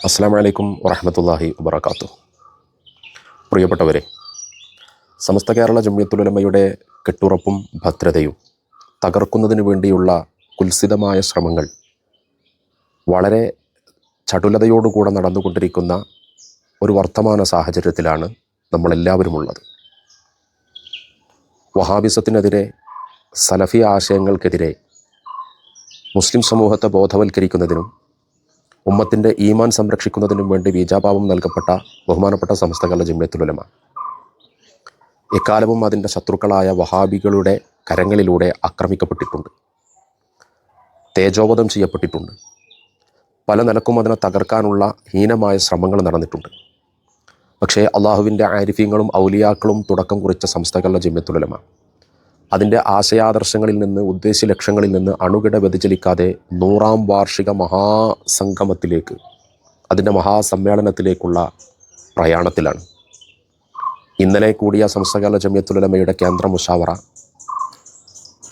അസ്സാം വലൈക്കും വറഹമത്തല്ലാഹി വബർക്കാത്തു പ്രിയപ്പെട്ടവരെ സമസ്ത കേരള ജമ്യത്തുലമയുടെ കെട്ടുറപ്പും ഭദ്രതയും തകർക്കുന്നതിന് വേണ്ടിയുള്ള കുൽസിതമായ ശ്രമങ്ങൾ വളരെ ചടുലതയോടുകൂടെ നടന്നുകൊണ്ടിരിക്കുന്ന ഒരു വർത്തമാന സാഹചര്യത്തിലാണ് നമ്മളെല്ലാവരും ഉള്ളത് വഹാബിസത്തിനെതിരെ സലഫി ആശയങ്ങൾക്കെതിരെ മുസ്ലിം സമൂഹത്തെ ബോധവൽക്കരിക്കുന്നതിനും ഉമ്മത്തിന്റെ ഈമാൻ സംരക്ഷിക്കുന്നതിനും വേണ്ടി വീജാഭാവം നൽകപ്പെട്ട ബഹുമാനപ്പെട്ട സംസ്ഥകളുടെ ജിമ്മത്തുലമ എക്കാലവും അതിന്റെ ശത്രുക്കളായ വഹാബികളുടെ കരങ്ങളിലൂടെ ആക്രമിക്കപ്പെട്ടിട്ടുണ്ട്. തേജോവധം ചെയ്യപ്പെട്ടിട്ടുണ്ട്. പല നിലക്കും അതിനെ തകർക്കാനുള്ള ഹീനമായ ശ്രമങ്ങൾ നടന്നിട്ടുണ്ട്. പക്ഷേ അള്ളാഹുവിന്റെ ആരിഫ്യങ്ങളും ഔലിയാക്കളും തുടക്കം കുറിച്ച സംസ്ഥകളുടെ ജിമ്യത്തുലമ അതിന്റെ ആശയാദർശങ്ങളിൽ നിന്ന് ഉദ്ദേശ ലക്ഷ്യങ്ങളിൽ നിന്ന് അണുകിട വ്യതിചലിക്കാതെ നൂറാം വാർഷിക മഹാസംഗമത്തിലേക്ക് അതിന്റെ മഹാസമ്മേളനത്തിലേക്കുള്ള പ്രയാണത്തിലാണ്. ഇന്നലെ കൂടിയ സംസ്ഥാന ജമിയത്തുലമയുടെ കേന്ദ്ര മുഷാവറ.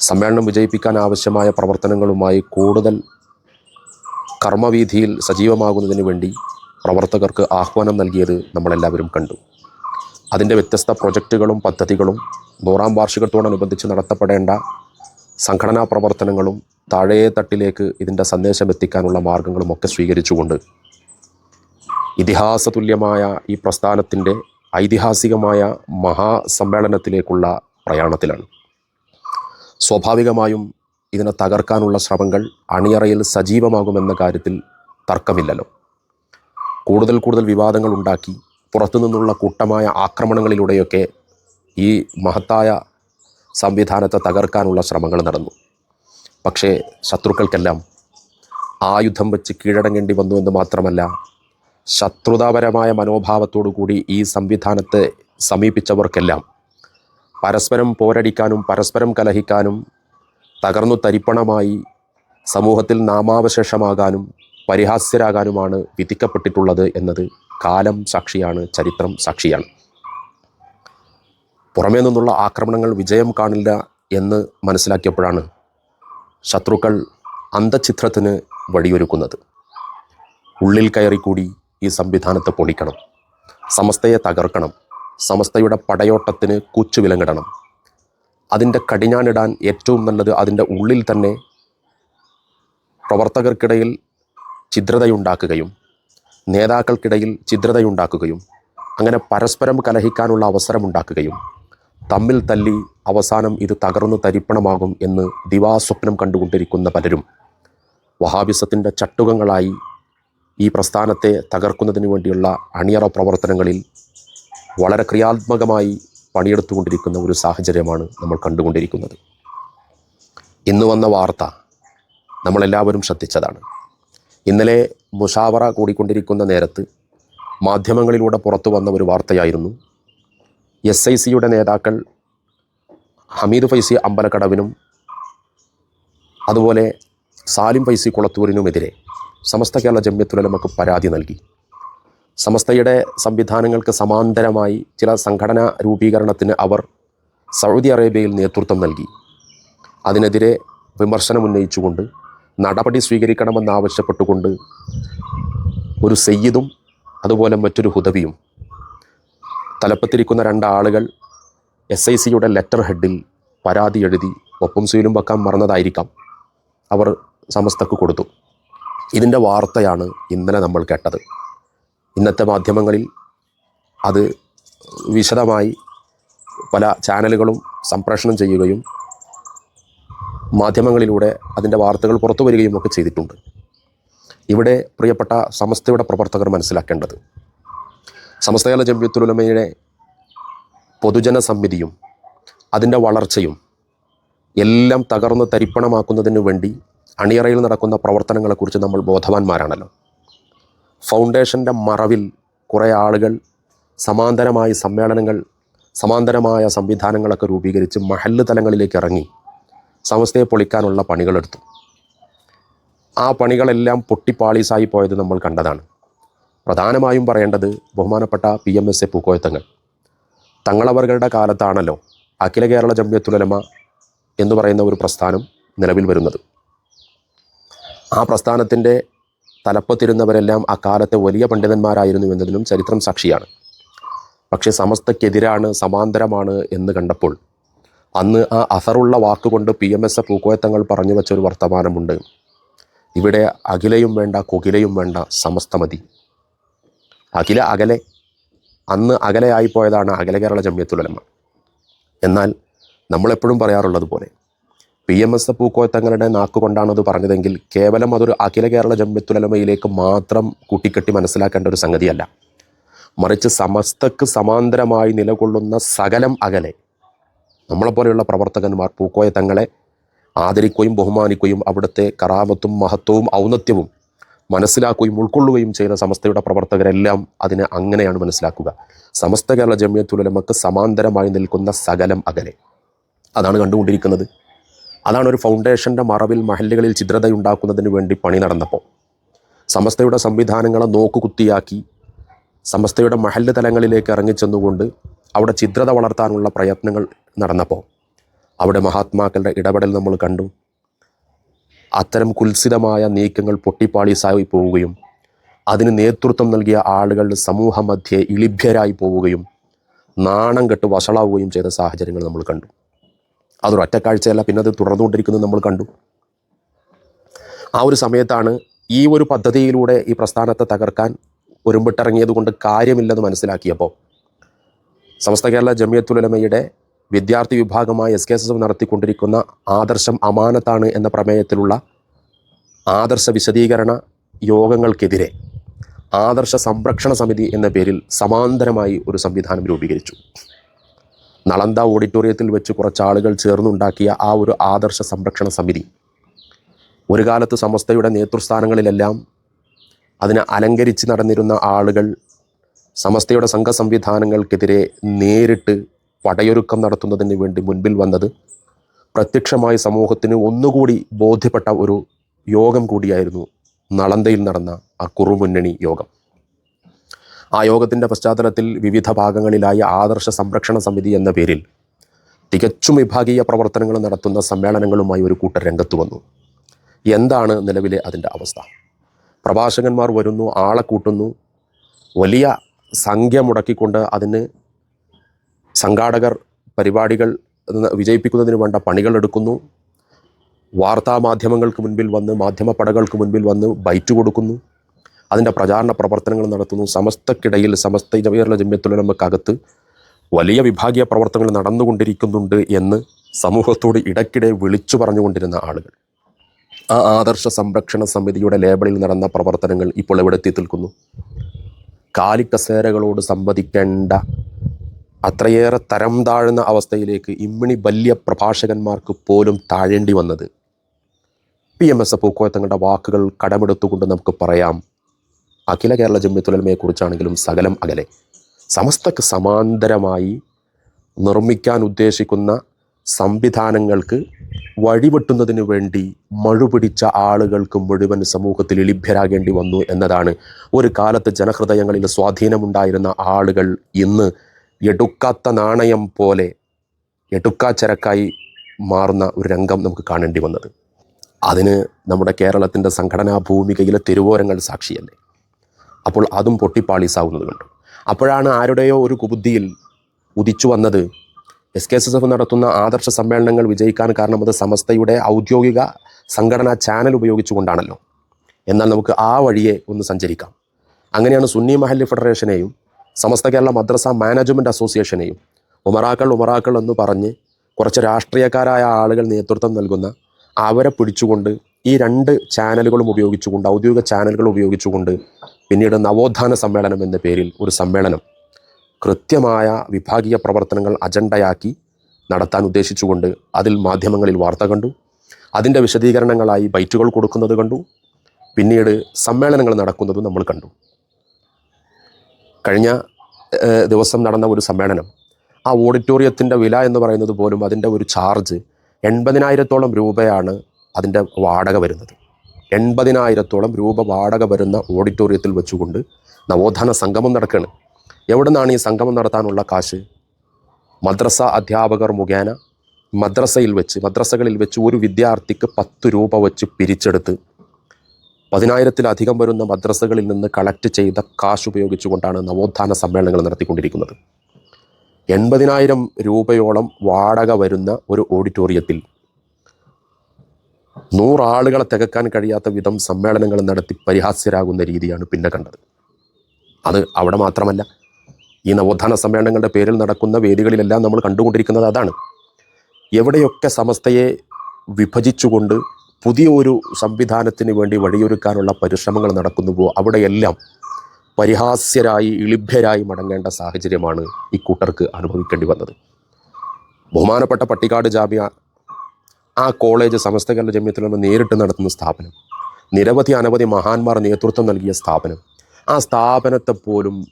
സമ്മേളനം വിജയിപ്പിക്കാൻ ആവശ്യമായ പ്രവർത്തനങ്ങളുമായി കൂടുതൽ കർമ്മവീതിയിൽ സജീവമാകുന്നതിന് വേണ്ടി പ്രവർത്തകർക്ക് ആഹ്വാനം നൽകിയത് നമ്മളെല്ലാവരും കണ്ടു. അതിന്റെ വ്യത്യസ്ത പ്രൊജക്റ്റുകളും പദ്ധതികളും നൂറാം വാർഷികത്തോടനുബന്ധിച്ച് നടത്തപ്പെടേണ്ട സംഘടനാ പ്രവർത്തനങ്ങളും താഴേ തട്ടിലേക്ക് ഇതിന്റെ സന്ദേശം എത്തിക്കാനുള്ള മാർഗങ്ങളും ഒക്കെ സ്വീകരിച്ചുകൊണ്ട് ഇതിഹാസ തുല്യമായ ഈ പ്രസ്ഥാനത്തിന്റെ ഐതിഹാസികമായ മഹാസമ്മേളനത്തിലേക്കുള്ള പ്രയാണത്തിലാണ്. സ്വാഭാവികമായും ഇതിനെ തകർക്കാനുള്ള ശ്രമങ്ങൾ അണിയറയിൽ സജീവമാകുമെന്ന കാര്യത്തിൽ തർക്കമില്ലല്ലോ. കൂടുതൽ കൂടുതൽ വിവാദങ്ങൾ ഉണ്ടാക്കി പുറത്തുനിന്നുള്ള കൂട്ടമായ ആക്രമണങ്ങളിലൂടെയൊക്കെ ഈ മഹത്തായ സംവിധാനത്തെ തകർക്കാനുള്ള ശ്രമങ്ങൾ നടന്നു. പക്ഷേ ശത്രുക്കൾക്കെല്ലാം ആയുധം വെച്ച് കീഴടങ്ങേണ്ടി വന്നു എന്ന് മാത്രമല്ല ശത്രുതാപരമായ കൂടി ഈ സംവിധാനത്തെ സമീപിച്ചവർക്കെല്ലാം പരസ്പരം പോരടിക്കാനും പരസ്പരം കലഹിക്കാനും തകർന്നു തരിപ്പണമായി സമൂഹത്തിൽ നാമാവശേഷമാകാനും പരിഹാസ്യരാകാനുമാണ് വിധിക്കപ്പെട്ടിട്ടുള്ളത് എന്നത് കാലം സാക്ഷിയാണ് ചരിത്രം സാക്ഷിയാണ്. പുറമേ നിന്നുള്ള ആക്രമണങ്ങൾ വിജയം കാണില്ല എന്ന് മനസ്സിലാക്കിയപ്പോഴാണ് ശത്രുക്കൾ അന്തഛിദ്രത്തിന് വഴിയൊരുക്കുന്നത്. ഉള്ളിൽ കയറിക്കൂടി ഈ സംവിധാനത്തെ പൊളിക്കണം. സമസ്തയെ തകർക്കണം. സമസ്തയുടെ പടയോട്ടത്തിന് കൂച്ചുവിലങ്ങിടണം അതിന്റെ കടിഞ്ഞാണിടാൻ ഏറ്റവും നല്ലത് അതിന്റെ ഉള്ളിൽ തന്നെ പ്രവർത്തകർക്കിടയിൽ ഛിദ്രതയുണ്ടാക്കുകയും നേതാക്കൾക്കിടയിൽ ഛിദ്രതയുണ്ടാക്കുകയും അങ്ങനെ പരസ്പരം കലഹിക്കാനുള്ള അവസരമുണ്ടാക്കുകയും തമ്മിൽ തല്ലി അവസാനം ഇത് തകർന്നു തരിപ്പണമാകും എന്ന് ദിവാസ്വപ്നം കണ്ടുകൊണ്ടിരിക്കുന്ന പലരും. വഹാബിസത്തിന്റെ ചട്ടുകങ്ങളായി ഈ പ്രസ്ഥാനത്തെ തകർക്കുന്നതിന് വേണ്ടിയുള്ള അണിയറ പ്രവർത്തനങ്ങളിൽ വളരെ ക്രിയാത്മകമായി പണിയെടുത്തുകൊണ്ടിരിക്കുന്ന ഒരു സാഹചര്യമാണ് നമ്മൾ കണ്ടുകൊണ്ടിരിക്കുന്നത്. ഇന്ന് വന്ന വാർത്ത നമ്മളെല്ലാവരും ശ്രദ്ധിച്ചതാണ്. ഇന്നലെ മുഷാവറ കൂടിക്കൊണ്ടിരിക്കുന്ന നേരത്ത് മാധ്യമങ്ങളിലൂടെ പുറത്തു വന്ന ഒരു വാർത്തയായിരുന്നു. എസ് ഐ സിയുടെ നേതാക്കൾ ഹമീദ് ഫൈസി അമ്പലക്കടവിനും അതുപോലെ സാലിം ഫൈസി കുളത്തൂരിനുമെതിരെ സമസ്ത കേരള ജമ്യത്തുലമക്ക് പരാതി നൽകി. സമസ്തയുടെ സംവിധാനങ്ങൾക്ക് സമാന്തരമായി ചില സംഘടനാ രൂപീകരണത്തിന് അവർ സൗദി അറേബ്യയിൽ നേതൃത്വം നൽകി. അതിനെതിരെ വിമർശനം ഉന്നയിച്ചുകൊണ്ട് നടപടി സ്വീകരിക്കണമെന്നാവശ്യപ്പെട്ടുകൊണ്ട് ഒരു സയ്യിദും അതുപോലെ മറ്റൊരു ഹുദവിയും തലപ്പത്തിരിക്കുന്ന രണ്ടാളുകൾ എസ് ഐ സിയുടെ ലെറ്റർ ഹെഡിൽ പരാതി എഴുതി ഒപ്പം സീലും വെക്കാൻ മറന്നതായിരിക്കാം. അവർ സമസ്തക്ക് കൊടുത്തു. ഇതിന്റെ വാർത്തയാണ് ഇന്നലെ നമ്മൾ കേട്ടത്. ഇന്നത്തെ മാധ്യമങ്ങളിൽ അത് വിശദമായി പല ചാനലുകളും സംപ്രേഷണം ചെയ്യുകയും മാധ്യമങ്ങളിലൂടെ അതിന്റെ വാർത്തകൾ പുറത്തു വരികയും ഒക്കെ ചെയ്തിട്ടുണ്ട്. ഇവിടെ പ്രിയപ്പെട്ട സമസ്തയുടെ പ്രവർത്തകർ മനസ്സിലാക്കേണ്ടത് സമസ്തകാല ജമ്യത്തുലമയുടെ പൊതുജന സമിതിയും അതിന്റെ വളർച്ചയും എല്ലാം തകർന്ന് തരിപ്പണമാക്കുന്നതിന് വേണ്ടി അണിയറയിൽ നടക്കുന്ന പ്രവർത്തനങ്ങളെക്കുറിച്ച് നമ്മൾ ബോധവാന്മാരാണല്ലോ. ഫൗണ്ടേഷന്റെ മറവിൽ കുറേ ആളുകൾ സമാന്തരമായ സമ്മേളനങ്ങൾ സമാന്തരമായ സംവിധാനങ്ങളൊക്കെ രൂപീകരിച്ച് മഹല്ല് തലങ്ങളിലേക്ക് ഇറങ്ങി സമസ്തയെ പൊളിക്കാനുള്ള പണികളെടുത്തു. ആ പണികളെല്ലാം പൊട്ടിപ്പാളീസായി പോയത് നമ്മൾ കണ്ടതാണ്. പ്രധാനമായും പറയേണ്ടത് ബഹുമാനപ്പെട്ട P M S A Pookoya Thangal. തങ്ങളവറുകളുടെ കാലത്താണല്ലോ അഖില കേരള ജമ്യത്തുലമ എന്ന് പറയുന്ന ഒരു പ്രസ്ഥാനം നിലവിൽ വരുന്നത്. ആ പ്രസ്ഥാനത്തിന്റെ തലപ്പത്തിരുന്നവരെല്ലാം അക്കാലത്തെ വലിയ പണ്ഡിതന്മാരായിരുന്നു എന്നതിനും ചരിത്രം സാക്ഷിയാണ്. പക്ഷേ സമസ്തക്കെതിരാണ് സമാന്തരമാണ് എന്ന് കണ്ടപ്പോൾ അന്ന് ആ അസറുള്ള വാക്കുകൊണ്ട് P M S A Pookoya Thangal പറഞ്ഞു വെച്ചൊരു വർത്തമാനമുണ്ട്. ഇവിടെ അഖിലയും വേണ്ട കുകിലയും വേണ്ട സമസ്തമതി അഖില അകലെ അന്ന് അകലെയായിപ്പോയതാണ് അഖില കേരള ജമ്യത്തുലമ എന്നാൽ നമ്മളെപ്പോഴും പറയാറുള്ളത് പോലെ പി എം എസ് പൂക്കോയത്തങ്ങളുടെ നാക്കുകൊണ്ടാണത് പറഞ്ഞതെങ്കിൽ കേവലം അതൊരു അഖില കേരള ജമ്യത്തുലമയിലേക്ക് മാത്രം കൂട്ടിക്കെട്ടി മനസ്സിലാക്കേണ്ട ഒരു സംഗതിയല്ല. മറിച്ച് സമസ്തക്ക് സമാന്തരമായി നിലകൊള്ളുന്ന സകലം അകലെ നമ്മളെപ്പോലെയുള്ള പ്രവർത്തകന്മാർ പൂക്കോയ തങ്ങളെ ആദരിക്കുകയും ബഹുമാനിക്കുകയും അവിടുത്തെ കറാമത്തും മഹത്വവും ഔന്നത്യവും മനസ്സിലാക്കുകയും ഉൾക്കൊള്ളുകയും ചെയ്ത സമസ്തയുടെ പ്രവർത്തകരെല്ലാം അതിനെ അങ്ങനെയാണ് മനസ്സിലാക്കുക. സമസ്ത കേരള ജമ്യത്തുലമക്ക് സമാന്തരമായി നിൽക്കുന്ന സകലം അകലെ. അതാണ് കണ്ടുകൊണ്ടിരിക്കുന്നത്. അതാണ് ഒരു ഫൗണ്ടേഷന്റെ മറവിൽ മഹല്ലുകളിൽ ചിത്രതയുണ്ടാക്കുന്നതിന് വേണ്ടി പണി നടന്നപ്പോൾ. സമസ്തയുടെ സംവിധാനങ്ങളെ നോക്കുകുത്തിയാക്കി സമസ്തയുടെ മഹല്ല് തലങ്ങളിലേക്ക് ഇറങ്ങിച്ചെന്നുകൊണ്ട് അവിടെ ചിത്രത വളർത്താനുള്ള പ്രയത്നങ്ങൾ നടന്നപ്പോൾ. അവിടെ മഹാത്മാക്കളുടെ ഇടപെടൽ നമ്മൾ കണ്ടു. അത്തരം കുൽസിതമായ നീക്കങ്ങൾ പൊട്ടിപ്പാളീസായി പോവുകയും അതിന് നേതൃത്വം നൽകിയ ആളുകൾ സമൂഹമധ്യേ ഇളിഭ്യരായി പോവുകയും നാണം കെട്ട് വഷളാവുകയും ചെയ്ത സാഹചര്യങ്ങൾ നമ്മൾ കണ്ടു. അതൊരു ഒറ്റക്കാഴ്ചയല്ല പിന്നെ അത് തുടർന്നുകൊണ്ടിരിക്കുന്നത് നമ്മൾ കണ്ടു. ആ ഒരു സമയത്താണ് ഈ ഒരു പദ്ധതിയിലൂടെ ഈ പ്രസ്ഥാനത്തെ തകർക്കാൻ ഒരുമ്പിട്ടിറങ്ങിയത് കൊണ്ട് കാര്യമില്ലെന്ന് മനസ്സിലാക്കിയപ്പോൾ സമസ്ത കേരള ജമിയത്തുലമയുടെ വിദ്യാർത്ഥി വിഭാഗമായ എസ് കെ എസ് എസ് നടത്തിക്കൊണ്ടിരിക്കുന്ന ആദർശം അമാനത്താണ് എന്ന പ്രമേയത്തിലുള്ള ആദർശ വിശദീകരണ യോഗങ്ങൾക്കെതിരെ ആദർശ സംരക്ഷണ സമിതി എന്ന പേരിൽ സമാന്തരമായി ഒരു സംവിധാനം രൂപീകരിച്ചു. നളന്ദ ഓഡിറ്റോറിയത്തിൽ വെച്ച് കുറച്ച് ആളുകൾ ചേർന്നുണ്ടാക്കിയ ആ ഒരു ആദർശ സംരക്ഷണ സമിതി ഒരു കാലത്ത് സമസ്തയുടെ നേതൃസ്ഥാനങ്ങളിലെല്ലാം അതിനെ അലങ്കരിച്ച് നടന്നിരുന്ന ആളുകൾ സമസ്തയുടെ സംഘ സംവിധാനങ്ങൾക്കെതിരെ നേരിട്ട് പടയൊരുക്കം നടത്തുന്നതിന് വേണ്ടി മുൻപിൽ വന്നത് പ്രത്യക്ഷമായി സമൂഹത്തിന് ഒന്നുകൂടി ബോധ്യപ്പെട്ട ഒരു യോഗം കൂടിയായിരുന്നു നളന്തയിൽ നടന്ന ആ കുറുമുന്നണി യോഗം. ആ യോഗത്തിന്റെ പശ്ചാത്തലത്തിൽ വിവിധ ഭാഗങ്ങളിലായി ആദർശ സംരക്ഷണ സമിതി എന്ന പേരിൽ തികച്ചും വിഭാഗീയ പ്രവർത്തനങ്ങൾ നടത്തുന്ന സമ്മേളനങ്ങളുമായി ഒരു കൂട്ടർ രംഗത്ത് വന്നു. എന്താണ് നിലവിലെ അതിന്റെ അവസ്ഥ? പ്രഭാഷകന്മാർ വരുന്നു ആളെ കൂട്ടുന്നു. വലിയ സംഖ്യ മുടക്കിക്കൊണ്ട് അതിന് സംഘാടകർ പരിപാടികൾ വിജയിപ്പിക്കുന്നതിന് വേണ്ട പണികൾ എടുക്കുന്നു. വാർത്താ മാധ്യമങ്ങൾക്ക് മുൻപിൽ വന്ന് മാധ്യമപ്പടകൾക്ക് മുൻപിൽ വന്ന് ബൈറ്റ് കൊടുക്കുന്നു. അതിന്റെ പ്രചാരണ പ്രവർത്തനങ്ങൾ നടത്തുന്നു. സമസ്തക്കിടയിൽ സമസ്ത കേരള ജമ്യത്തുലമക്കകത്ത് വലിയ വിഭാഗീയ പ്രവർത്തനങ്ങൾ നടന്നുകൊണ്ടിരിക്കുന്നുണ്ട് എന്ന് സമൂഹത്തോട് ഇടയ്ക്കിടെ വിളിച്ചു പറഞ്ഞുകൊണ്ടിരുന്ന ആളുകൾ. ആ ആദർശ സംരക്ഷണ സമിതിയുടെ ലേബലിൽ നടന്ന പ്രവർത്തനങ്ങൾ ഇപ്പോൾ എവിടെ എത്തി നിൽക്കുന്നു? കാലിക്കസേരകളോട് സംവദിക്കേണ്ട അത്രയേറെ തരം താഴ്ന്ന അവസ്ഥയിലേക്ക് ഇമ്മിണി വലിയ പ്രഭാഷകന്മാർക്ക് പോലും താഴേണ്ടി വന്നത്. പി എം എസ് പൂക്കോയത്തങ്ങളുടെ വാക്കുകൾ കടമെടുത്തുകൊണ്ട് നമുക്ക് പറയാം. അഖില കേരള ജമ്മിത്തുലമയെക്കുറിച്ചാണെങ്കിലും സകലം അകലെ. സമസ്തക്ക് സമാന്തരമായി നിർമ്മിക്കാൻ ഉദ്ദേശിക്കുന്ന സംവിധാനങ്ങൾക്ക് വഴിവെട്ടുന്നതിന് വേണ്ടി മഴുപിടിച്ച ആളുകൾക്ക് മുഴുവൻ സമൂഹത്തിൽ ഇളിഭ്യരാകേണ്ടി വന്നു എന്നതാണ്. ഒരു കാലത്ത് ജനഹൃദയങ്ങളിൽ സ്വാധീനമുണ്ടായിരുന്ന ആളുകൾ ഇന്ന് എടുക്കാത്ത നാണയം പോലെ എടുക്കാച്ചരക്കായി മാറുന്ന ഒരു രംഗം നമുക്ക് കാണേണ്ടി വന്നത്. അതിന് നമ്മുടെ കേരളത്തിന്റെ സംഘടനാ ഭൂമികയിലെ തിരുവോരങ്ങൾ സാക്ഷിയല്ലേ? അപ്പോൾ അതും പൊട്ടിപ്പാളീസാവുന്നത് കണ്ടു. അപ്പോഴാണ് ആരുടെയോ ഒരു കുബുദ്ധിയിൽ ഉദിച്ചു വന്നത് S K S S F നടത്തുന്ന ആദർശ സമ്മേളനങ്ങൾ വിജയിക്കാൻ കാരണം അത് സമസ്തയുടെ ഔദ്യോഗിക സംഘടനാ ചാനൽ ഉപയോഗിച്ചുകൊണ്ടാണല്ലോ. എന്നാൽ നമുക്ക് ആ വഴിയെ ഒന്ന് സഞ്ചരിക്കാം. അങ്ങനെയാണ് സുന്നി മഹല്ലി ഫെഡറേഷനെയും സമസ്ത കേരള മദ്രസ മാനേജ്മെന്റ് അസോസിയേഷനെയും ഉമറാക്കൾ ഉമറാക്കൾ എന്ന് പറഞ്ഞ് കുറച്ച് രാഷ്ട്രീയക്കാരായ ആളുകൾ നേതൃത്വം നൽകുന്ന അവരെ പിടിച്ചുകൊണ്ട് ഈ രണ്ട് ചാനലുകളും ഉപയോഗിച്ചുകൊണ്ട് ഔദ്യോഗിക ചാനലുകൾ ഉപയോഗിച്ചുകൊണ്ട് പിന്നീട് നവോത്ഥാന സമ്മേളനം എന്ന പേരിൽ ഒരു സമ്മേളനം കൃത്യമായ വിഭാഗീയ പ്രവർത്തനങ്ങൾ അജണ്ടയാക്കി നടത്താൻ ഉദ്ദേശിച്ചുകൊണ്ട് അതിൽ മാധ്യമങ്ങളിൽ വാർത്ത കണ്ടു. അതിന്റെ വിശദീകരണങ്ങളായി ബൈറ്റുകൾ കൊടുക്കുന്നത് കണ്ടു. പിന്നീട് സമ്മേളനങ്ങൾ നടക്കുന്നതും നമ്മൾ കണ്ടു. കഴിഞ്ഞ ദിവസം നടന്ന ഒരു സമ്മേളനം. ആ ഓഡിറ്റോറിയത്തിന്റെ വില എന്ന് പറയുന്നത് പോലും അതിന്റെ ഒരു ചാർജ് എൺപതിനായിരത്തോളം രൂപയാണ് അതിന്റെ വാടക വരുന്നത്. എൺപതിനായിരത്തോളം രൂപ വാടക വരുന്ന ഓഡിറ്റോറിയത്തിൽ വെച്ചുകൊണ്ട് നവോത്ഥാന സംഗമം നടക്കുകയാണ്. എവിടെ നിന്നാണ് ഈ സംഗമം നടത്താനുള്ള കാശ്? മദ്രസ അധ്യാപകർ മുഖേന മദ്രസയിൽ വെച്ച് മദ്രസകളിൽ വെച്ച് ഒരു വിദ്യാർത്ഥിക്ക് പത്ത് രൂപ വെച്ച് പിരിച്ചെടുത്ത് പതിനായിരത്തിലധികം വരുന്ന മദ്രസകളിൽ നിന്ന് കളക്ട് ചെയ്ത കാശ് ഉപയോഗിച്ചുകൊണ്ടാണ് നവോത്ഥാന സമ്മേളനങ്ങൾ നടത്തിക്കൊണ്ടിരിക്കുന്നത്. എൺപതിനായിരം രൂപയോളം വാടക വരുന്ന ഒരു ഓഡിറ്റോറിയത്തിൽ നൂറാളുകളെ തികക്കാൻ കഴിയാത്ത വിധം സമ്മേളനങ്ങൾ നടത്തി പരിഹാസ്യരാകുന്ന രീതിയാണ് പിന്നെ കണ്ടത്. അത് അവിടെ മാത്രമല്ല ഈ നവോത്ഥാന സമ്മേളനങ്ങളുടെ പേരിൽ നടക്കുന്ന വേദികളിലെല്ലാം നമ്മൾ കണ്ടുകൊണ്ടിരിക്കുന്നത് അതാണ്. എവിടെയൊക്കെ സമസ്തയെ വിഭജിച്ചുകൊണ്ട് പുതിയ ഒരു സംവിധാനത്തിന് വേണ്ടി വഴിയൊരുക്കാനുള്ള പരിശ്രമങ്ങൾ നടക്കുന്നുവോ? അവിടെയെല്ലാം പരിഹാസ്യരായി ഇളിഭ്യരായി മടങ്ങേണ്ട സാഹചര്യമാണ് ഈ കൂട്ടർക്ക് അനുഭവിക്കേണ്ടി വന്നത്. ബഹുമാനപ്പെട്ട പട്ടിക്കാട് ജാമ്യ ആ കോളേജ് സമസ്ത കേരള നിന്ന് നേരിട്ട് നടത്തുന്ന സ്ഥാപനം നിരവധി അനവധി മഹാന്മാർ നേതൃത്വം നൽകിയ സ്ഥാപനം ആ സ്ഥാപനത്തെ പോലും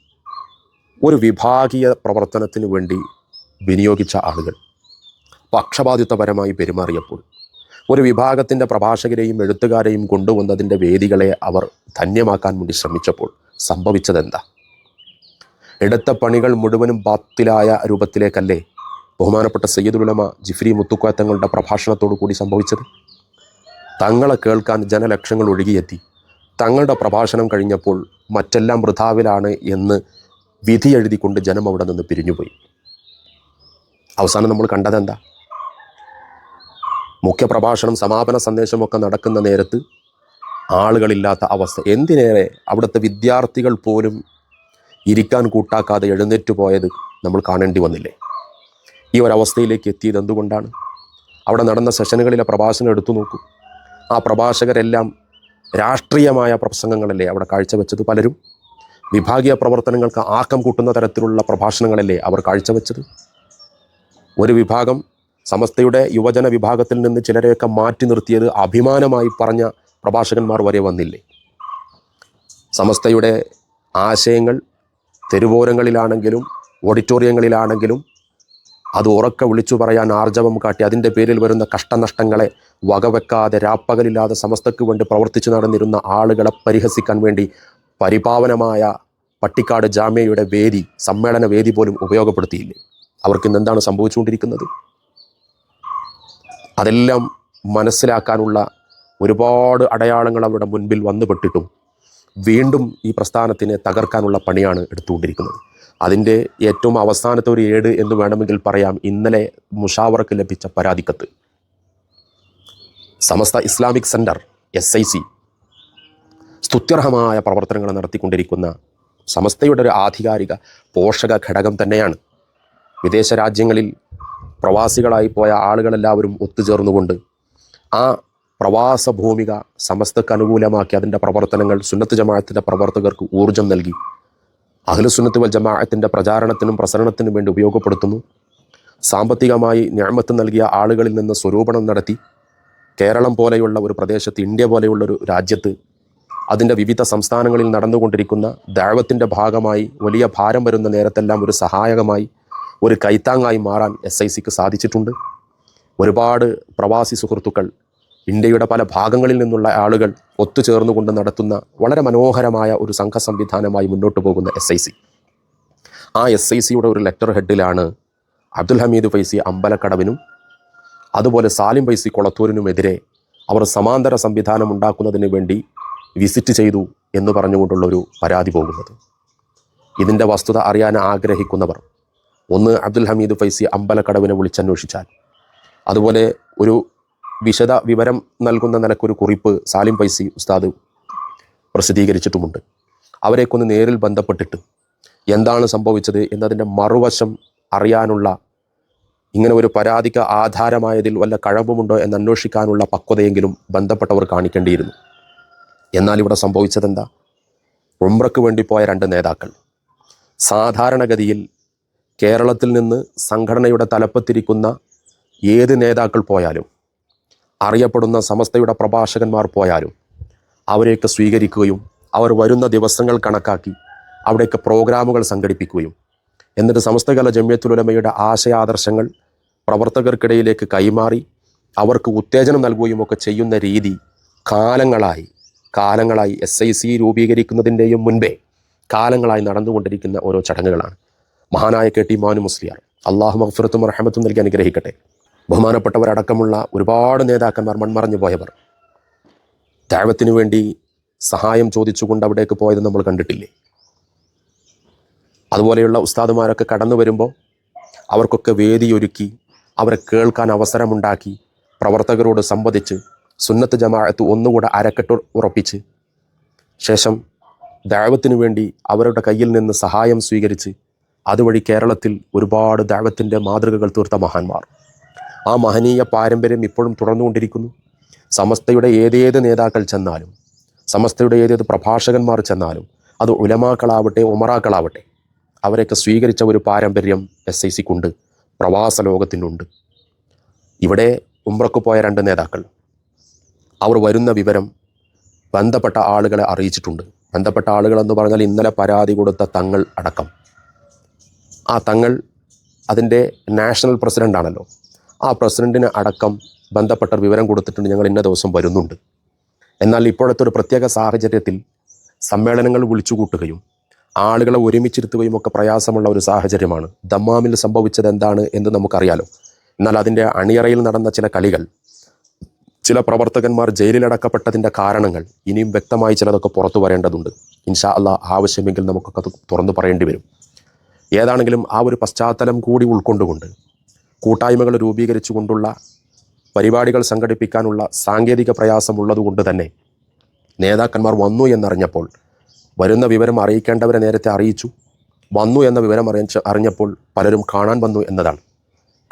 ഒരു വിഭാഗീയ പ്രവർത്തനത്തിന് വേണ്ടി വിനിയോഗിച്ച ആളുകൾ പക്ഷപാതിത്വപരമായി പെരുമാറിയപ്പോൾ ഒരു വിഭാഗത്തിന്റെ പ്രഭാഷകരെയും എഴുത്തുകാരെയും കൊണ്ടുവന്നതിന്റെ വേദികളെ അവർ ധന്യമാക്കാൻ വേണ്ടി ശ്രമിച്ചപ്പോൾ സംഭവിച്ചതെന്താ? എടുത്ത പണികൾ മുഴുവനും ബാത്തിലായ രൂപത്തിലേക്കല്ലേ ബഹുമാനപ്പെട്ട സയ്യിദുൽ ഉലമ ജിഫ്രി മുത്തുക്കോയ തങ്ങളുടെ പ്രഭാഷണത്തോടു കൂടി സംഭവിച്ചത്? തങ്ങളെ കേൾക്കാൻ ജനലക്ഷങ്ങൾ ഒഴുകിയെത്തി. തങ്ങളുടെ പ്രഭാഷണം കഴിഞ്ഞപ്പോൾ മറ്റെല്ലാം വൃഥാവിലാണ് എന്ന് വിധി എഴുതിക്കൊണ്ട് ജനം അവിടെ നിന്ന് പിരിഞ്ഞുപോയി. അവസാനം നമ്മൾ കണ്ടതെന്താ? മുഖ്യപ്രഭാഷണം സമാപന സന്ദേശമൊക്കെ നടക്കുന്ന നേരത്ത് ആളുകളില്ലാത്ത അവസ്ഥ. എന്തിനേറെ അവിടുത്തെ വിദ്യാർത്ഥികൾ പോലും ഇരിക്കാൻ കൂട്ടാക്കാതെ എഴുന്നേറ്റ് പോയത് നമ്മൾ കാണേണ്ടി വന്നില്ലേ? ഈ ഒരവസ്ഥയിലേക്ക് എത്തിയത് എന്തുകൊണ്ടാണ്? അവിടെ നടന്ന സെഷനുകളിലെ പ്രഭാഷണം എടുത്തു നോക്കൂ. ആ പ്രഭാഷകരെല്ലാം രാഷ്ട്രീയമായ പ്രസംഗങ്ങളല്ലേ അവിടെ കാഴ്ചവെച്ചത് പലരും? വിഭാഗീയ പ്രവർത്തനങ്ങൾക്ക് ആക്കം കൂട്ടുന്ന തരത്തിലുള്ള പ്രഭാഷണങ്ങളല്ലേ അവർ കാഴ്ചവെച്ചത്? ഒരു വിഭാഗം സമസ്തയുടെ യുവജന വിഭാഗത്തിൽ നിന്ന് ചിലരെയൊക്കെ മാറ്റി നിർത്തിയത് അഭിമാനമായി പറഞ്ഞ പ്രഭാഷകന്മാർ വരെ വന്നില്ലേ? സമസ്തയുടെ ആശയങ്ങൾ തെരുവോരങ്ങളിലാണെങ്കിലും ഓഡിറ്റോറിയങ്ങളിലാണെങ്കിലും അത് ഉറക്കെ വിളിച്ചു പറയാൻ ആർജവം കാട്ടി അതിന്റെ പേരിൽ വരുന്ന കഷ്ടനഷ്ടങ്ങളെ വകവെക്കാതെ രാപ്പകലില്ലാതെ സമസ്തയ്ക്ക് വേണ്ടി പ്രവർത്തിച്ചു നടന്നിരുന്ന ആളുകളെ പരിഹസിക്കാൻ വേണ്ടി പരിപാവനമായ പട്ടിക്കാട് ജാമ്യയുടെ വേദി സമ്മേളന വേദി പോലും ഉപയോഗപ്പെടുത്തിയില്ലേ? അവർക്ക് ഇന്ന് എന്താണ് സംഭവിച്ചുകൊണ്ടിരിക്കുന്നത്? അതെല്ലാം മനസ്സിലാക്കാനുള്ള ഒരുപാട് അടയാളങ്ങൾ അവരുടെ മുൻപിൽ വന്നുപെട്ടിട്ടും വീണ്ടും ഈ പ്രസ്ഥാനത്തിനെ തകർക്കാനുള്ള പണിയാണ് എടുത്തുകൊണ്ടിരിക്കുന്നത്. അതിന്റെ ഏറ്റവും അവസാനത്തെ ഒരു ഏട് എന്ന് വേണമെങ്കിൽ പറയാം ഇന്നലെ മുഷാവറക്ക് ലഭിച്ച പരാതിക്കത്ത്. Samastha Islamic Centre S I C സ്തുത്യർഹമായ പ്രവർത്തനങ്ങൾ നടത്തിക്കൊണ്ടിരിക്കുന്ന സമസ്തയുടെ ഒരു ആധികാരിക പോഷക ഘടകം തന്നെയാണ്. വിദേശ രാജ്യങ്ങളിൽ പ്രവാസികളായി പോയ ആളുകളെല്ലാവരും ഒത്തുചേർന്നുകൊണ്ട് ആ പ്രവാസ ഭൂമിക സമസ്തക്ക് അനുകൂലമാക്കി അതിന്റെ പ്രവർത്തനങ്ങൾ സുന്നത്ത് ജമാഅത്തിന്റെ പ്രവർത്തകർക്ക് ഊർജം നൽകി. അഖിലുസുന്നത്ത് വൽ ജമാഅത്തിന്റെ പ്രചാരണത്തിനും പ്രസരണത്തിനും വേണ്ടി ഉപയോഗപ്പെടുത്തുന്നു. സാമ്പത്തികമായി ഞാമത്ത് നൽകിയ ആളുകളിൽ നിന്ന് സ്വരൂപണം നടത്തി. കേരളം പോലെയുള്ള ഒരു പ്രദേശത്ത് ഇന്ത്യ പോലെയുള്ള ഒരു രാജ്യത്ത് അതിന്റെ വിവിധ സംസ്ഥാനങ്ങളിൽ നടന്നുകൊണ്ടിരിക്കുന്ന ദൈവത്തിന്റെ ഭാഗമായി വലിയ ഭാരം വരുന്ന നേരത്തെല്ലാം ഒരു സഹായകമായി ഒരു കൈത്താങ്ങായി മാറാൻ എസ് ഐ സിക്ക് സാധിച്ചിട്ടുണ്ട്. ഒരുപാട് പ്രവാസി സുഹൃത്തുക്കൾ ഇന്ത്യയുടെ പല ഭാഗങ്ങളിൽ നിന്നുള്ള ആളുകൾ ഒത്തുചേർന്നുകൊണ്ട് നടത്തുന്ന വളരെ മനോഹരമായ ഒരു സംഘ സംവിധാനമായി മുന്നോട്ട് പോകുന്ന എസ് ഐ സി ആ എസ് ഐ സിയുടെ ഒരു ലെറ്റർ ഹെഡിലാണ് അബ്ദുൽ ഹമീദ് ഫൈസി അമ്പലക്കടവിനും അതുപോലെ സാലിം ഫൈസി കൊളത്തൂരിനുമെതിരെ അവർ സമാന്തര സംവിധാനം ഉണ്ടാക്കുന്നതിന് വേണ്ടി വിസിറ്റ് ചെയ്തു എന്ന് പറഞ്ഞുകൊണ്ടുള്ളൊരു പരാതി പോകുന്നത്. ഇതിന്റെ വസ്തുത അറിയാൻ ആഗ്രഹിക്കുന്നവർ ഒന്ന് അബ്ദുൽ ഹമീദ് ഫൈസി അമ്പലക്കടവിനെ വിളിച്ചന്വേഷിച്ചാൽ. അതുപോലെ ഒരു വിശദ വിവരം നൽകുന്ന നിലക്കൊരു കുറിപ്പ് സാലിം ഫൈസി ഉസ്താദ് പ്രസിദ്ധീകരിച്ചിട്ടുമുണ്ട്. അവരെക്കൊന്ന് നേരിൽ ബന്ധപ്പെട്ടിട്ട് എന്താണ് സംഭവിച്ചത് എന്നതിന്റെ മറുവശം അറിയാനുള്ള ഇങ്ങനെ ഒരു പരാതിക്ക് ആധാരമായതിൽ വല്ല കഴമ്പുമുണ്ടോ എന്ന് അന്വേഷിക്കാനുള്ള പക്വതയെങ്കിലും ബന്ധപ്പെട്ടവർ കാണിക്കേണ്ടിയിരുന്നു. എന്നാൽ ഇവിടെ സംഭവിച്ചതെന്താ? ഉംറക്ക് വേണ്ടി പോയ രണ്ട് നേതാക്കൾ. സാധാരണഗതിയിൽ കേരളത്തിൽ നിന്ന് സംഘടനയുടെ തലപ്പത്തിരിക്കുന്ന ഏത് നേതാക്കൾ പോയാലും അറിയപ്പെടുന്ന സമസ്തയുടെ പ്രഭാഷകന്മാർ പോയാലും അവരെയൊക്കെ സ്വീകരിക്കുകയും അവർ വരുന്ന ദിവസങ്ങൾ കണക്കാക്കി അവിടെയൊക്കെ പ്രോഗ്രാമുകൾ സംഘടിപ്പിക്കുകയും എന്നിട്ട് സമസ്തകല ജമ്യത്തുലമയുടെ ആശയാദർശങ്ങൾ പ്രവർത്തകർക്കിടയിലേക്ക് കൈമാറി അവർക്ക് ഉത്തേജനം നൽകുകയും ഒക്കെ ചെയ്യുന്ന രീതി കാലങ്ങളായി കാലങ്ങളായി എസ് ഐ സി രൂപീകരിക്കുന്നതിന്റെയും മുൻപേ കാലങ്ങളായി നടന്നുകൊണ്ടിരിക്കുന്ന ഓരോ ചടങ്ങുകളാണ്. മഹാനായ കെ ടി മാനു മുസ്ലിയാർ. അള്ളാഹു മഹഫുറത്തും റഹമത്തും നൽകി അനുഗ്രഹിക്കട്ടെ. ബഹുമാനപ്പെട്ടവരടക്കമുള്ള ഒരുപാട് നേതാക്കന്മാർ മൺമറഞ്ഞു പോയവർ. ദൈവത്തിനു വേണ്ടി സഹായം ചോദിച്ചുകൊണ്ട് അവിടേക്ക് പോയത് നമ്മൾ കണ്ടിട്ടില്ലേ? അതുപോലെയുള്ള ഉസ്താദുമാരൊക്കെ കടന്നു വരുമ്പോൾ അവർക്കൊക്കെ വേദിയൊരുക്കി അവരെ കേൾക്കാൻ അവസരമുണ്ടാക്കി പ്രവർത്തകരോട് സംവദിച്ച് സുന്നത്ത് ജമാഅത്ത് ഒന്നുകൂടെ അരക്കെട്ട് ഉറപ്പിച്ച് ശേഷം ദൈവത്തിനു വേണ്ടി അവരുടെ കയ്യിൽ നിന്ന് സഹായം സ്വീകരിച്ച് അതുവഴി കേരളത്തിൽ ഒരുപാട് ദൈവത്തിന്റെ മാതൃകകൾ തീർത്ത മഹാന്മാർ. ആ മഹനീയ പാരമ്പര്യം ഇപ്പോഴും തുടർന്നുകൊണ്ടിരിക്കുന്നു. സമസ്തയുടെ ഏതേത് നേതാക്കൾ ചെന്നാലും സമസ്തയുടെ ഏതേത് പ്രഭാഷകന്മാർ ചെന്നാലും അത് ഉലമാക്കളാവട്ടെ ഉമറാക്കളാവട്ടെ അവരെയൊക്കെ സ്വീകരിച്ച ഒരു പാരമ്പര്യം എസ് ഐ സിക്കുണ്ട് പ്രവാസ ലോകത്തിനുണ്ട്. ഇവിടെ ഉമ്രക്ക് പോയ രണ്ട് നേതാക്കൾ. അവർ വരുന്ന വിവരം ബന്ധപ്പെട്ട ആളുകളെ അറിയിച്ചിട്ടുണ്ട്. ബന്ധപ്പെട്ട ആളുകളെന്ന് പറഞ്ഞാൽ ഇന്നലെ പരാതി കൊടുത്ത തങ്ങൾ അടക്കം. ആ തങ്ങൾ അതിന്റെ നാഷണൽ പ്രസിഡന്റ് ആണല്ലോ ആ പ്രസിഡന്റിന് അടക്കം ബന്ധപ്പെട്ട വിവരം കൊടുത്തിട്ടുണ്ട് ഞങ്ങൾ ഇന്ന ദിവസം വരുന്നുണ്ട്. എന്നാൽ ഇപ്പോഴത്തെ ഒരു പ്രത്യേക സാഹചര്യത്തിൽ സമ്മേളനങ്ങൾ വിളിച്ചു കൂട്ടുകയും ആളുകളെ ഒരുമിച്ചിരുത്തുകയും ഒക്കെ പ്രയാസമുള്ള ഒരു സാഹചര്യമാണ്. ദമ്മാമിൽ സംഭവിച്ചത് എന്താണ് എന്ന് നമുക്കറിയാലോ. എന്നാൽ അതിന്റെ അണിയറയിൽ നടന്ന ചില കളികൾ ചില പ്രവർത്തകന്മാർ ജയിലിലടക്കപ്പെട്ടതിന്റെ കാരണങ്ങൾ ഇനിയും വ്യക്തമായി ചിലതൊക്കെ പുറത്തു വരേണ്ടതുണ്ട്. ഇൻഷാ അല്ലാ ആവശ്യമെങ്കിൽ നമുക്കൊക്കെ തുറന്നു പറയേണ്ടി വരും. ഏതാണെങ്കിലും ആ ഒരു പശ്ചാത്തലം കൂടി ഉൾക്കൊണ്ടുകൊണ്ട് കൂട്ടായ്മകൾ രൂപീകരിച്ചുകൊണ്ടുള്ള പരിപാടികൾ സംഘടിപ്പിക്കാനുള്ള സാങ്കേതിക പ്രയാസമുള്ളതുകൊണ്ട് തന്നെ നേതാക്കന്മാർ വന്നു എന്നറിഞ്ഞപ്പോൾ വരുന്ന വിവരം അറിയിക്കേണ്ടവരെ നേരത്തെ അറിയിച്ചു. വന്നു എന്ന വിവരം അറിയിച്ച അറിഞ്ഞപ്പോൾ പലരും കാണാൻ വന്നു എന്നതാണ്.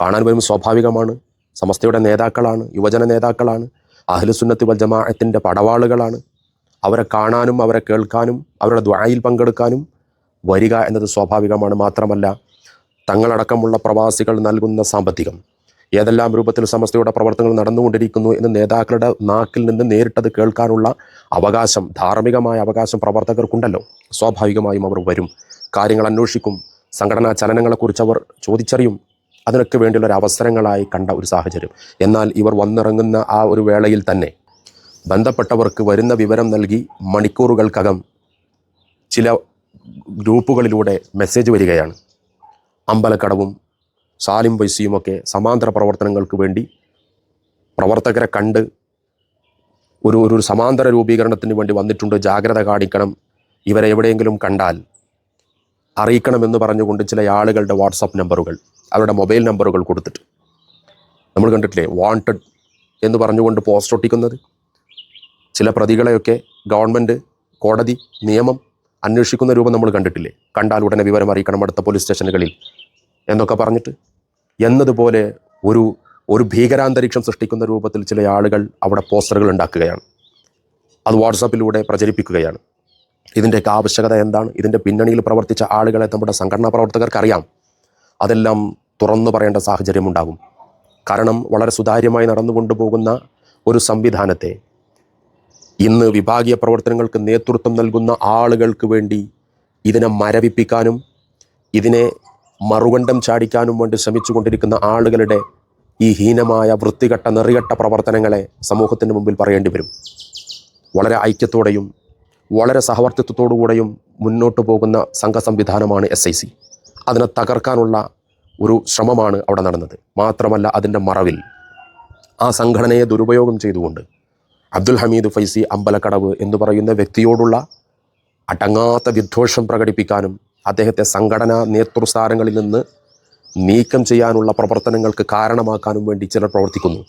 കാണാൻ വരും സ്വാഭാവികമാണ്. സമസ്തയുടെ നേതാക്കളാണ് യുവജന നേതാക്കളാണ് അഹ്ലുസുന്നത്ത് വൽ ജമാഅത്തിന്റെ പടവാളുകളാണ്. അവരെ കാണാനും അവരെ കേൾക്കാനും അവരുടെ ദ്വായിൽ പങ്കെടുക്കാനും വരിക എന്നത് സ്വാഭാവികമാണ് മാത്രമല്ല തങ്ങളടക്കമുള്ള പ്രവാസികൾ നൽകുന്ന സാമ്പത്തികം. ഏതെല്ലാം രൂപത്തിൽ സമസ്തയുടെ പ്രവർത്തനങ്ങൾ നടന്നുകൊണ്ടിരിക്കുന്നു എന്ന് നേതാക്കളുടെ നാക്കിൽ നിന്ന് നേരിട്ടത് കേൾക്കാനുള്ള അവകാശം ധാർമ്മികമായ അവകാശം പ്രവർത്തകർക്കുണ്ടല്ലോ. സ്വാഭാവികമായും അവർ വരും. കാര്യങ്ങൾ അന്വേഷിക്കും. സംഘടനാ ചലനങ്ങളെക്കുറിച്ച് അവർ ചോദിച്ചറിയും. അതിനൊക്കെ വേണ്ടിയുള്ള ഒരു അവസരങ്ങളായി കണ്ട ഒരു സാഹചര്യം. എന്നാൽ ഇവർ വന്നിറങ്ങുന്ന ആ ഒരു വേളയിൽ തന്നെ ബന്ധപ്പെട്ടവർക്ക് വരുന്ന വിവരം നൽകി മണിക്കൂറുകൾക്കകം ചില ഗ്രൂപ്പുകളിലൂടെ മെസ്സേജ് വരികയാണ്. അമ്പലക്കടവും സാലിം വൈസിയുമൊക്കെ സമാന്തര പ്രവർത്തനങ്ങൾക്ക് വേണ്ടി പ്രവർത്തകരെ കണ്ട് ഒരു ഒരു സമാന്തര രൂപീകരണത്തിന് വേണ്ടി വന്നിട്ടുണ്ട്. ജാഗ്രത കാണിക്കണം. ഇവരെ എവിടെയെങ്കിലും കണ്ടാൽ അറിയിക്കണമെന്ന് പറഞ്ഞുകൊണ്ട് ചില ആളുകളുടെ വാട്സപ്പ് നമ്പറുകൾ അവരുടെ മൊബൈൽ നമ്പറുകൾ കൊടുത്തിട്ട്. നമ്മൾ കണ്ടിട്ടില്ലേ? വാണ്ടഡ് എന്ന് പറഞ്ഞുകൊണ്ട് പോസ്റ്റ് ഒട്ടിക്കുന്നത്. ചില പ്രതികളെയൊക്കെ ഗവൺമെന്റ് കോടതി നിയമം അന്വേഷിക്കുന്ന രൂപം നമ്മൾ കണ്ടിട്ടില്ലേ? കണ്ടാൽ ഉടനെ വിവരം അറിയിക്കണം അടുത്ത പോലീസ് സ്റ്റേഷനുകളിൽ. എന്നൊക്കെ പറഞ്ഞിട്ട് എന്നതുപോലെ ഒരു ഒരു ഭീകരാന്തരീക്ഷം സൃഷ്ടിക്കുന്ന രൂപത്തിൽ ചില ആളുകൾ അവിടെ പോസ്റ്ററുകൾ ഉണ്ടാക്കുകയാണ്. അത് വാട്സാപ്പിലൂടെ പ്രചരിപ്പിക്കുകയാണ്. ഇതിന്റെയൊക്കെ ആവശ്യകത എന്താണ്? ഇതിന്റെ പിന്നണിയിൽ പ്രവർത്തിച്ച ആളുകളെ നമ്മുടെ സംഘടനാ പ്രവർത്തകർക്ക് അറിയാം. അതെല്ലാം തുറന്നു പറയേണ്ട സാഹചര്യമുണ്ടാകും കാരണം വളരെ സുതാര്യമായി നടന്നു കൊണ്ടുപോകുന്ന ഒരു സംവിധാനത്തെ ഇന്ന് വിഭാഗീയ പ്രവർത്തനങ്ങൾക്ക് നേതൃത്വം നൽകുന്ന ആളുകൾക്ക് വേണ്ടി ഇതിനെ മരവിപ്പിക്കാനും ഇതിനെ മറുകണ്ഠം ചാടിക്കാനും വേണ്ടി ശ്രമിച്ചുകൊണ്ടിരിക്കുന്ന ആളുകളുടെ ഈ ഹീനമായ വൃത്തികെട്ട നെറികെട്ട പ്രവർത്തനങ്ങളെ സമൂഹത്തിന് മുമ്പിൽ പറയേണ്ടി വരും. വളരെ ഐക്യത്തോടെയും വളരെ സഹവർത്തിത്വത്തോടുകൂടെയും മുന്നോട്ട് പോകുന്ന സംഘ സംവിധാനമാണ് എസ് ഐ സി അതിനെ തകർക്കാനുള്ള ഒരു ശ്രമമാണ് അവിടെ നടന്നത്. മാത്രമല്ല അതിന്റെ മറവിൽ ആ സംഘടനയെ ദുരുപയോഗം ചെയ്തുകൊണ്ട് അബ്ദുൽ ഹമീദ് ഫൈസി അമ്പലക്കടവ് എന്ന് പറയുന്ന വ്യക്തിയോടുള്ള അടങ്ങാത്ത വിദ്വേഷം പ്രകടിപ്പിക്കാനും അദ്ദേഹത്തെ സംഘടനാ നേതൃസ്ഥാനങ്ങളിൽ നിന്ന് നീക്കം ചെയ്യാനുള്ള പ്രവർത്തനങ്ങൾക്ക് കാരണമാക്കാനും വേണ്ടി ചിലർ പ്രവർത്തിക്കുന്നു.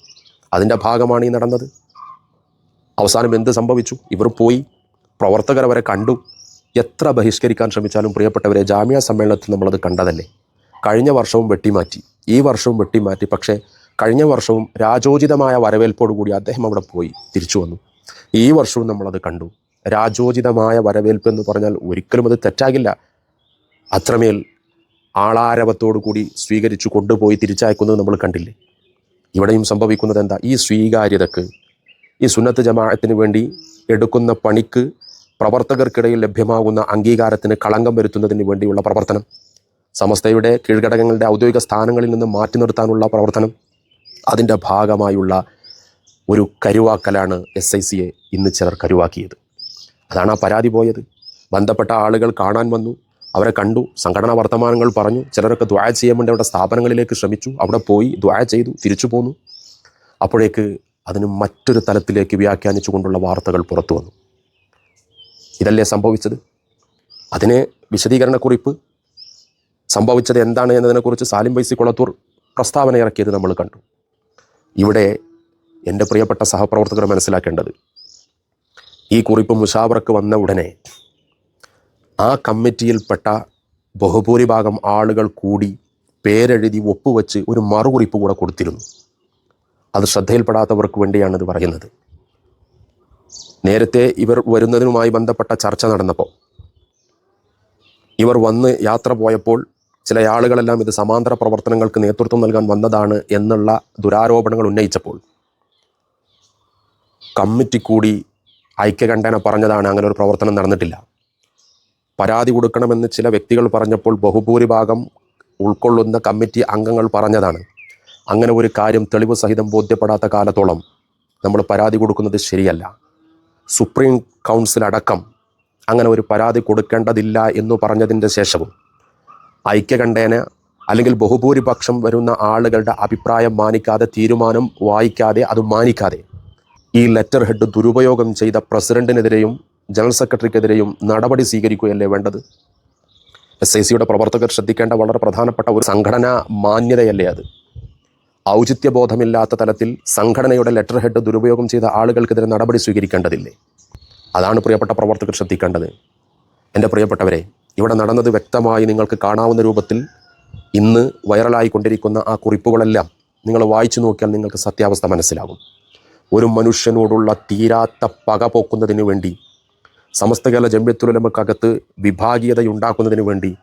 അതിന്റെ ഭാഗമാണ് ഈ നടന്നത്. അവസാനം എന്ത് സംഭവിച്ചു? ഇവർ പോയി. പ്രവർത്തകരെ വരെ കണ്ടു. എത്ര ബഹിഷ്കരിക്കാൻ ശ്രമിച്ചാലും പ്രിയപ്പെട്ടവരെ ജാമ്യ സമ്മേളനത്തിൽ നമ്മളത് കണ്ടതല്ലേ? കഴിഞ്ഞ വർഷവും വെട്ടിമാറ്റി. ഈ വർഷവും വെട്ടിമാറ്റി. പക്ഷേ കഴിഞ്ഞ വർഷവും രാജോചിതമായ വരവേൽപ്പോടുകൂടി അദ്ദേഹം അവിടെ പോയി തിരിച്ചു വന്നു. ഈ വർഷവും നമ്മളത് കണ്ടു. രാജോചിതമായ വരവേൽപ്പ് എന്ന് പറഞ്ഞാൽ ഒരിക്കലും അത് തെറ്റാകില്ല. അത്രമേൽ ആളാരവത്തോടു കൂടി സ്വീകരിച്ചു കൊണ്ടുപോയി തിരിച്ചയക്കുന്നത് നമ്മൾ കണ്ടില്ലേ? ഇവിടെയും സംഭവിക്കുന്നത് എന്താ? ഈ സ്വീകാര്യതക്ക് ഈ സുന്നത്ത് ജമാഅത്തിന് വേണ്ടി എടുക്കുന്ന പണിക്ക് പ്രവർത്തകർക്കിടയിൽ ലഭ്യമാകുന്ന അംഗീകാരത്തിന് കളങ്കം വരുത്തുന്നതിന് വേണ്ടിയുള്ള പ്രവർത്തനം. സമസ്തയുടെ കീഴ്ഘടകങ്ങളുടെ ഔദ്യോഗിക സ്ഥാനങ്ങളിൽ നിന്ന് മാറ്റി നിർത്താനുള്ള പ്രവർത്തനം. അതിന്റെ ഭാഗമായുള്ള ഒരു കരുവാക്കലാണ് എസ് ഐ സിയെ ഇന്ന് ചിലർ കരുവാക്കിയത്. അതാണ് ആ പരാതി പോയത്. ബന്ധപ്പെട്ട ആളുകൾ കാണാൻ വന്നു. അവരെ കണ്ടു. സംഘടനാ വർത്തമാനങ്ങൾ പറഞ്ഞു. ചിലരൊക്കെ ദ്വായ ചെയ്യാൻ വേണ്ടി അവിടെ സ്ഥാപനങ്ങളിലേക്ക് ശ്രമിച്ചു. അവിടെ പോയി ദ്വായ ചെയ്തു. തിരിച്ചു പോന്നു. അപ്പോഴേക്ക് അതിന് മറ്റൊരു തലത്തിലേക്ക് വ്യാഖ്യാനിച്ചുകൊണ്ടുള്ള വാർത്തകൾ പുറത്തു വന്നു. ഇതല്ലേ സംഭവിച്ചത്? അതിന് വിശദീകരണക്കുറിപ്പ് സംഭവിച്ചത് എന്താണ് എന്നതിനെക്കുറിച്ച് സാലിം വൈസി കുളത്തൂർ പ്രസ്താവന ഇറക്കിയത് നമ്മൾ കണ്ടു. ഇവിടെ എന്റെ പ്രിയപ്പെട്ട സഹപ്രവർത്തകർ മനസ്സിലാക്കേണ്ടത് ഈ കുറിപ്പ് മുഷാവർക്ക് വന്ന ഉടനെ ആ കമ്മിറ്റിയിൽപ്പെട്ട ബഹുഭൂരിഭാഗം ആളുകൾ കൂടി പേരെഴുതി ഒപ്പുവെച്ച് ഒരു മറുകുറിപ്പ് കൂടെ കൊടുത്തിരുന്നു. അത് ശ്രദ്ധയിൽപ്പെടാത്തവർക്ക് വേണ്ടിയാണിത് പറയുന്നത്. നേരത്തെ ഇവർ വരുന്നതിനുമായി ബന്ധപ്പെട്ട ചർച്ച നടന്നപ്പോൾ ഇവർ വന്ന് യാത്ര പോയപ്പോൾ ചില ആളുകളെല്ലാം ഇത് സമാന്തര പ്രവർത്തനങ്ങൾക്ക് നേതൃത്വം നൽകാൻ വന്നതാണ് എന്നുള്ള ദുരാരോപണങ്ങൾ ഉന്നയിച്ചപ്പോൾ കമ്മിറ്റി കൂടി ഐക്യകണ്ഠേന പറഞ്ഞതാണ് അങ്ങനെ ഒരു പ്രവർത്തനം നടന്നിട്ടില്ല. പരാതി കൊടുക്കണമെന്ന് ചില വ്യക്തികൾ പറഞ്ഞപ്പോൾ ബഹുഭൂരിഭാഗം ഉൾക്കൊള്ളുന്ന കമ്മിറ്റി അംഗങ്ങൾ പറഞ്ഞതാണ്. അങ്ങനെ ഒരു കാര്യം തെളിവ് സഹിതം ബോധ്യപ്പെടാത്ത കാലത്തോളം നമ്മൾ പരാതി കൊടുക്കുന്നത് ശരിയല്ല. സുപ്രീം കൗൺസിൽ അടക്കം അങ്ങനെ ഒരു പരാതി കൊടുക്കേണ്ടതില്ല എന്ന് പറഞ്ഞതിന്റെ ശേഷവും ഐക്യകണ്ഠേന അല്ലെങ്കിൽ ബഹുഭൂരിപക്ഷം വരുന്ന ആളുകളുടെ അഭിപ്രായം മാനിക്കാതെ തീരുമാനം വായിക്കാതെ അത് മാനിക്കാതെ. ഈ ലെറ്റർ ഹെഡ് ദുരുപയോഗം ചെയ്ത പ്രസിഡന്റിനെതിരെയും ജനറൽ സെക്രട്ടറിക്കെതിരെയും നടപടി സ്വീകരിക്കുകയല്ലേ വേണ്ടത്? എസ് ഐ സിയുടെ പ്രവർത്തകർ ശ്രദ്ധിക്കേണ്ട വളരെ പ്രധാനപ്പെട്ട ഒരു സംഘടനാ മാന്യതയല്ലേ അത്. ഔചിത്യബോധമില്ലാത്ത തലത്തിൽ സംഘടനയുടെ ലെറ്റർ ഹെഡ് ദുരുപയോഗം ചെയ്ത ആളുകൾക്കെതിരെ നടപടി സ്വീകരിക്കേണ്ടതില്ലേ? അതാണ് പ്രിയപ്പെട്ട പ്രവർത്തകർ ശ്രദ്ധിക്കേണ്ടത്. എന്റെ പ്രിയപ്പെട്ടവരെ ഇവിടെ നടന്നത് വ്യക്തമായി നിങ്ങൾക്ക് കാണാവുന്ന രൂപത്തിൽ ഇന്ന് വൈറലായിക്കൊണ്ടിരിക്കുന്ന ആ കുറിപ്പുകളെല്ലാം നിങ്ങൾ വായിച്ചു നോക്കിയാൽ നിങ്ങൾക്ക് സത്യാവസ്ഥ മനസ്സിലാകും. ഒരു മനുഷ്യനോടുള്ള തീരാത്ത പക പോക്കുന്നതിന് വേണ്ടി സമസ്ത കേരള ജമ്യത്തുലമക്കകത്ത് വിഭാഗീയതയുണ്ടാക്കുന്നതിന് വേണ്ടി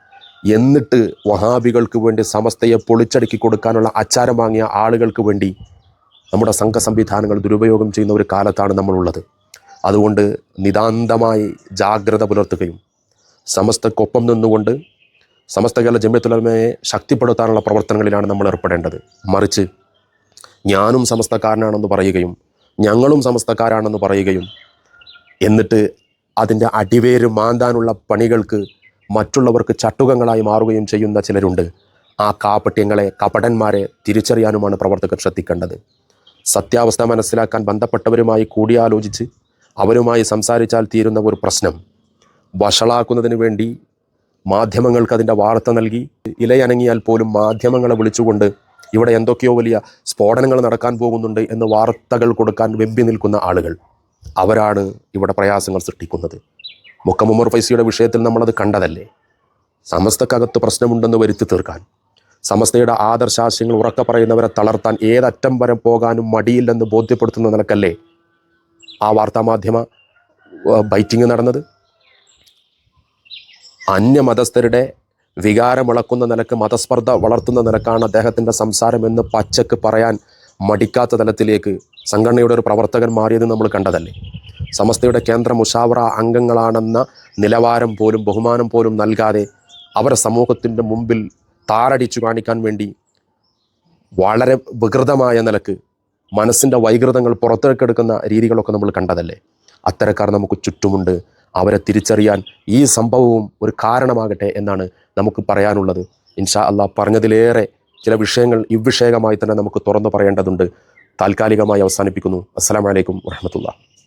എന്നിട്ട് വഹാബികൾക്ക് വേണ്ടി സമസ്തയെ പൊളിച്ചടുക്കി കൊടുക്കാനുള്ള അച്ചാരം വാങ്ങിയ ആളുകൾക്ക് വേണ്ടി നമ്മുടെ സംഘ സംവിധാനങ്ങൾ ദുരുപയോഗം ചെയ്യുന്ന ഒരു കാലത്താണ് നമ്മളുള്ളത്. അതുകൊണ്ട് നിതാന്തമായി ജാഗ്രത പുലർത്തുകയും സമസ്തക്കൊപ്പം നിന്നുകൊണ്ട് സമസ്ത കേരള ജമ്യത്തുലമയെ ശക്തിപ്പെടുത്താനുള്ള പ്രവർത്തനങ്ങളിലാണ് നമ്മൾ ഏർപ്പെടേണ്ടത്. മറിച്ച് ഞാനും സമസ്തക്കാരനാണെന്ന് പറയുകയും ഞങ്ങളും സമസ്തക്കാരാണെന്ന് പറയുകയും എന്നിട്ട് അതിന്റെ അടിവേര് മാന്താനുള്ള പണികൾക്ക് മറ്റുള്ളവർക്ക് ചട്ടുകങ്ങളായി മാറുകയും ചെയ്യുന്ന ചിലരുണ്ട്. ആ കാപ്പട്യങ്ങളെ കപടന്മാരെ തിരിച്ചറിയാനുമാണ് പ്രവർത്തകർ ശ്രദ്ധിക്കേണ്ടത്. സത്യാവസ്ഥ മനസ്സിലാക്കാൻ ബന്ധപ്പെട്ടവരുമായി കൂടിയാലോചിച്ച് അവരുമായി സംസാരിച്ചാൽ തീരുന്ന ഒരു പ്രശ്നം. വഷളാക്കുന്നതിന് വേണ്ടി മാധ്യമങ്ങൾക്ക് അതിന്റെ വാർത്ത നൽകി. ഇലയനങ്ങിയാൽ പോലും മാധ്യമങ്ങളെ വിളിച്ചുകൊണ്ട് ഇവിടെ എന്തൊക്കെയോ വലിയ സ്ഫോടനങ്ങൾ നടക്കാൻ പോകുന്നുണ്ട് എന്ന് വാർത്തകൾ കൊടുക്കാൻ വെമ്പി നിൽക്കുന്ന ആളുകൾ. അവരാണ് ഇവിടെ പ്രയാസങ്ങൾ സൃഷ്ടിക്കുന്നത്. മുക്കമുമർ ഫൈസിയുടെ വിഷയത്തിൽ നമ്മളത് കണ്ടതല്ലേ? സമസ്തക്കകത്ത് പ്രശ്നമുണ്ടെന്ന് വരുത്തി തീർക്കാൻ. സമസ്തയുടെ ആദർശാശയങ്ങൾ ഉറക്ക പറയുന്നവരെ തളർത്താൻ ഏതറ്റം വരെ പോകാനും മടിയില്ലെന്ന് ബോധ്യപ്പെടുത്തുന്ന നിലക്കല്ലേ ആ വാർത്താമാധ്യമ ബൈറ്റിംഗ് നടന്നത്? അന്യമതസ്ഥരുടെ വികാരമിളക്കുന്ന നിലയ്ക്ക് മതസ്പർദ്ധ വളർത്തുന്ന നിലക്കാണ് അദ്ദേഹത്തിന്റെ സംസാരമെന്ന് പച്ചക്ക് പറയാൻ മടിക്കാത്ത തലത്തിലേക്ക് സംഘടനയുടെ ഒരു പ്രവർത്തകൻ മാറിയത് നമ്മൾ കണ്ടതല്ലേ. സമസ്തയുടെ കേന്ദ്ര മുഷാവറ അംഗങ്ങളാണെന്ന നിലവാരം പോലും ബഹുമാനം പോലും നൽകാതെ അവരെ സമൂഹത്തിന്റെ മുമ്പിൽ താരടിച്ചു കാണിക്കാൻ വേണ്ടി വളരെ വികൃതമായ നിലയ്ക്ക് മനസ്സിന്റെ വൈകൃതങ്ങൾ പുറത്തേക്കെടുക്കുന്ന രീതികളൊക്കെ നമ്മൾ കണ്ടതല്ലേ. അത്തരക്കാർ നമുക്ക് ചുറ്റുമുണ്ട്. അവരെ തിരിച്ചറിയാൻ ഈ സംഭവവും ഒരു കാരണമാകട്ടെ എന്നാണ് നമുക്ക് പറയാനുള്ളത്. ഇൻഷാ അള്ളാഹ് പറഞ്ഞതിലേറെ ചില വിഷയങ്ങൾ ഇവിഷയകമായി തന്നെ നമുക്ക് തുറന്നു പറയേണ്ടതുണ്ട്. താൽക്കാലികമായി അവസാനിപ്പിക്കുന്നു. അസ്സാം വലൈക്കും വറഹമത്തുള്ള